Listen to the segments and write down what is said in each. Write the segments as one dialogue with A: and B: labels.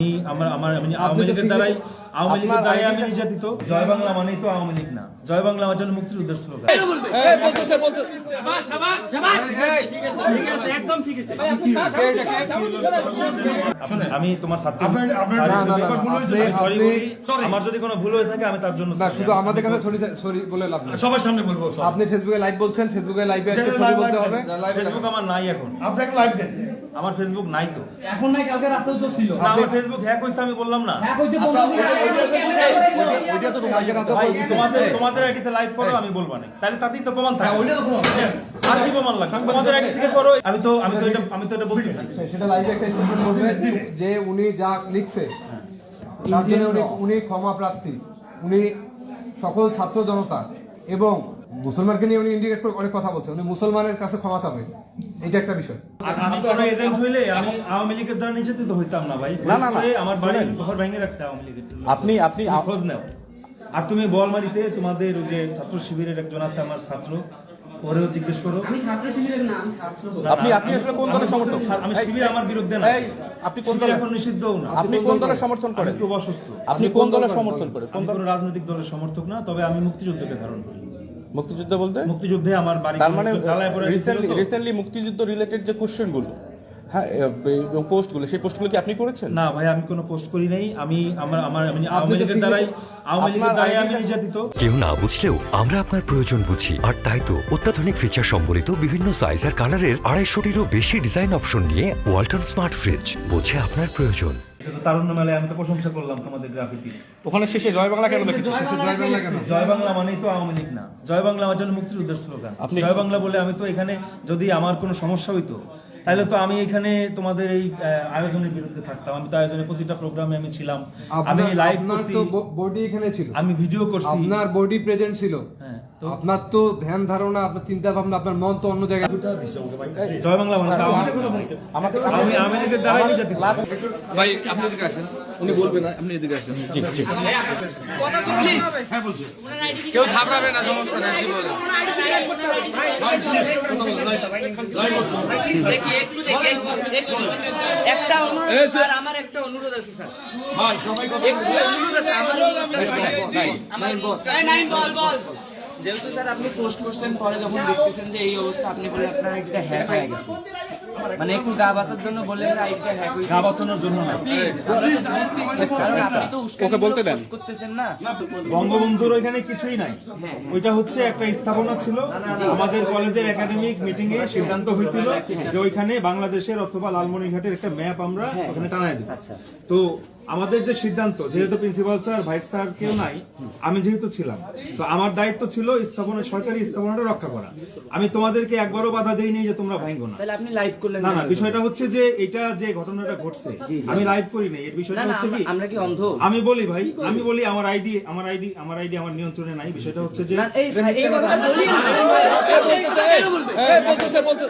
A: আমি আমার আমার আমি আওয়ামী লীগের দ্বারাই আওয়ামী লীগের দ্বারাই আমি নির্যাতিত জয় বাংলা মানেই তো আওয়ামী লীগ না। জয় বাংলা আমার জন্য মুক্তির উদ্দেশ্য স্লোগান। আমি তোমার ছাত্র। আমার যদি কোনো ভুল হয়ে থাকে আমি তার জন্য
B: না শুধু আমাদের কাছে সরি সরি বলে লাভ নেই।
C: সবার সামনে বলব
B: আপনি ফেসবুকে লাইভ বলছেন ফেসবুকে লাইভে সরি বলতে হবে।
A: ফেসবুক আমার নাই এখন।
C: আপনি লাইভ দেন।
A: আমার ফেসবুক নাই তো।
D: এখন নাই কালকে রাতেও তো ছিল।
A: না, আমার ফেসবুক হ্যাক হয়েছে আমি বললাম না।
D: এক হইছে দিন
B: ওইটা তো তোমাদের রাতে
A: ভাই,
B: বলতেছে।
A: তোমাদের তোমাদের আইডিতে লাইভ করো আমি বলব না। তাহলে তাতেই তো প্রমাণ থাকে
D: ওইটা তো প্রমাণ।
A: আর কি প্রমাণ লাগবে? তোমাদের আইডি থেকে করো। আমি তো আমি তো এটা আমি তো এটা বলতেছি।
B: সেটা লাইভে একটা স্টেটমেন্ট বলবে যে উনি যা লিখছে তার জন্য উনি উনি ক্ষমা প্রার্থী। উনি সকল ছাত্র জনতা এবং মুসলমানকে নিয়ে উনি ইন্ডিকেট করে অনেক কথা বলছে উনি মুসলমানের কাছে ক্ষমা চাবে। এটা একটা বিষয়।
A: আর আমি কোনো এজেন্ট হইলে আমি আওয়ামী লীগের দ্বারা নির্যাতিত হইতাম না ভাই।
E: না, না, না।
A: আমার বাড়ি ঘর ভেঙে রাখছে আওয়ামী লীগের
E: আপনি আপনি
A: খোঁজ নাও। আর তুমি বলমারিতে তোমাদের ওই যে ছাত্র শিবিরের একজন আছে আমার ছাত্র ওরেও জিজ্ঞেস করো।
D: আমি ছাত্র শিবিরের না আমি ছাত্র।
E: আপনি আপনি আসলে কোন দলের সমর্থক?
A: আমি শিবির আমার বিরুদ্ধে না।
E: আপনি কোন দলের
A: এখন নিষিদ্ধও না।
E: আপনি কোন দলের সমর্থন করেন?
A: খুব অসুস্থ।
E: আপনি কোন দলের সমর্থন করেন? কোন দল
A: রাজনৈতিক দলের সমর্থক না তবে আমি মুক্তিযুদ্ধকে ধারণ করি।
E: মুক্তিযুদ্ধ বলতে?
A: মুক্তিযুদ্ধে আমার বাড়ি
E: তার মানে রিসেন্টলি রিসেন্টলি মুক্তিযুদ্ধ রিলেটেড যে কোশ্চেনগুলো হ্যাঁ পোস্টগুলো সেই পোস্টগুলো কি আপনি করেছেন?
A: না ভাই আমি কোনো পোস্ট করি নাই। আমি আমার আমার আমি আওয়ামী লীগের দ্বারাই আওয়ামী লীগের দ্বারাই আমি
E: টা-
A: নির্যাতিত।
F: কেউ না বুঝলেও আমরা আপনার প্রয়োজন বুঝি। আর তাই তো অত্যাধুনিক ফিচার সম্বলিত বিভিন্ন সাইজ আর কালারের আড়াইশোটিরও বেশি ডিজাইন অপশন নিয়ে ওয়ালটন স্মার্ট ফ্রিজ বোঝে আপনার প্রয়োজন।
A: তো তারুণ্য মেলায় আমি তো প্রশংসা করলাম তোমাদের গ্রাফিতি
E: ওখানে শেষে জয় বাংলা কেন লিখেছেন
A: জয় বাংলা মানেই তো আওয়ামী লীগ না। জয় বাংলা আমার জন্য মুক্তির উদ্দেশ্য স্লোগান। জয় বাংলা বলে আমি তো এখানে যদি আমার কোনো সমস্যা হইতো তাহলে তো আমি এখানে তোমাদের এই আয়োজনের বিরুদ্ধে থাকতাম। আমি তো আয়োজনের প্রতিটা প্রোগ্রামে আমি ছিলাম। আমি লাইভ
B: আপনার
A: করছি।
B: বডি এখানে ছিল।
A: আমি ভিডিও করছি।
B: আপনার বডি প্রেজেন্ট ছিল।
A: তো
B: আপনার তো ধ্যান ধারণা আপনার চিন্তা ভাবনা আপনার মন তো অন্য জায়গায়
A: জয় বাংলা মানে তো আওয়ামী-
C: আপনি কথা বলছেন
E: আমাকে
A: আমি আওয়ামী লীগের দ্বারাই নির্যাতিত
G: ভাই আপনি এদিকে আসেন। উনি বলবেন না আপনি এদিকে আসেন।
C: হ্যাঁ বলছি।
G: কেউ ঘাবড়াবে না সমস্যা নাই কি বলেন
H: দেখি একটু দেখি একটু- একটু একটা অনুরোধ আমার একটা অনুরোধ আছে স্যার।
C: ভাই সবাই কথা
H: একটু অনুরোধ আছে আমার অনুরোধটা শোনেন। আমার এই নাইন বল বল যেহেতু স্যার আপনি পোস্ট করছেন পরে যখন দেখতেছেন যে এই অবস্থা আপনি বলে আপনার আইডিটা হ্যাক হয়ে গেছে। মানে একটু গা বাঁচার জন্য বললেন যে হ্যাক হয়েছে।
A: গা বাঁচানোর জন্য না
H: আপনি তো
E: ওকে বলতে দেন।
H: করতেছেন না?
A: বঙ্গবন্ধুর ওইখানে কিছুই নাই। ওইটা হচ্ছে একটা স্থাপনা ছিল। আমাদের কলেজের একাডেমিক মিটিং এ সিদ্ধান্ত হয়েছিল যে ওইখানে বাংলাদেশের অথবা লালমনিরহাটের একটা ম্যাপ আমরা ওখানে টানাই দেব। তো আমাদের যে সিদ্ধান্ত যেহেতু প্রিন্সিপাল স্যার ভাইস স্যার কেউ নাই আমি যেহেতু ছিলাম তো আমার দায়িত্ব ছিল স্থাপনা সরকারি স্থাপনাটা রক্ষা করা। আমি তোমাদেরকে একবারও বাধা দেইনি যে তোমরা ভাঙবো না।
H: তাহলে আপনি লাইভ করলেন
A: না না বিষয়টা হচ্ছে যে এটা যে ঘটনাটা ঘটছে আমি লাইভ করিনি এর বিষয়টা হচ্ছে কি?
H: আমরা- কি অন্ধ?
A: আমি বলি ভাই আমি বলি আমার আইডি আমার আইডি আমার আইডি আমার নিয়ন্ত্রণে নাই বিষয়টা হচ্ছে যে
H: না, এই এই কথাটা বলি না।
G: এই বলতেছে বলতে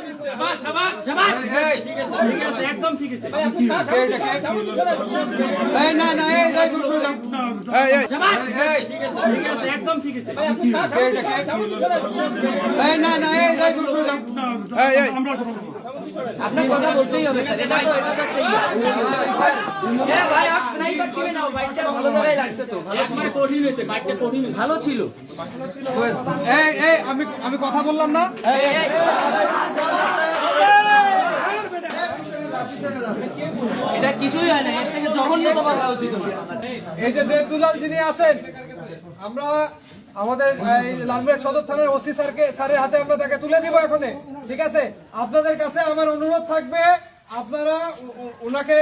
H: একদম ঠিক আছে।
B: এই, এই,
H: একদম ঠিক আছে।
B: এই না না এই যাই দূর সরে যান।
E: এই, এই।
C: আমরা কথা বলব।
H: আপনার কথা বলতেই হবে স্যার। এটা তো এটা ইয়ে। ভাই আপ স্নাইপার দিবে না বাইকটা ভালো জায়গায় লাগছে তো। ভালো ছিল। কঠিন হয়েছে বাইকটা কঠিন ভালো ছিল।
B: তো এই এই আমি আমি কথা বললাম না
H: এই, এই, এটা কিছুই হয় না, এর থেকে জঘন্যতম হওয়া উচিত
B: এই যে দেব যিনি আছেন, আমরা আমাদের এই লালমেট সদর থানার ওসি স্যারকে, স্যারের হাতে আমরা তাকে তুলে দিব এখনে, ঠিক আছে? আপনাদের কাছে আমার অনুরোধ থাকবে, আপনারা ওনাকে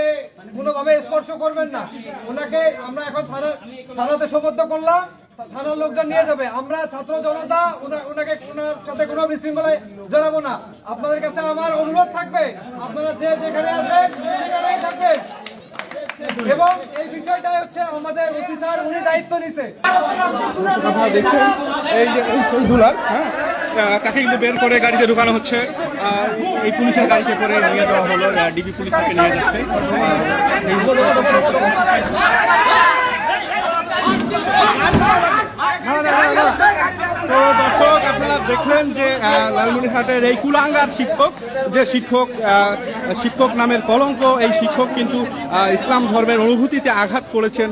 B: কোনোভাবে স্পর্শ করবেন না। ওনাকে আমরা এখন থানা থানাতে সোপর্দ করলাম। থানার লোকজন নিয়ে যাবে। আমরা ছাত্র জনতা ওনা- ওনাকে ওনার সাথে কোনো বিশৃঙ্খলায় জড়াবো না। আপনাদের কাছে আমার অনুরোধ থাকবে, আপনারা যে যেখানে আছেন সেখানেই থাকবেন। এবং এই বিষয়টাই হচ্ছে আমাদের ওসি স্যার উনি দায়িত্ব নিছে।
E: আপনারা এই যে শহীদুল্লাহ হ্যাঁ তাকে কিন্তু বের করে গাড়িতে ঢুকানো হচ্ছে। আর এই পুলিশের গাড়িতে করে নিয়ে যাওয়া হলো ডিবি পুলিশ তাকে নিয়ে যাচ্ছে আহ, এই- তো দর্শক আপনারা দেখলেন যে লালমনিরহাটের এই কুলাঙ্গার শিক্ষক, যে শিক্ষক শিক্ষক নামের কলঙ্ক, এই শিক্ষক কিন্তু ইসলাম ধর্মের অনুভূতিতে আঘাত করেছেন।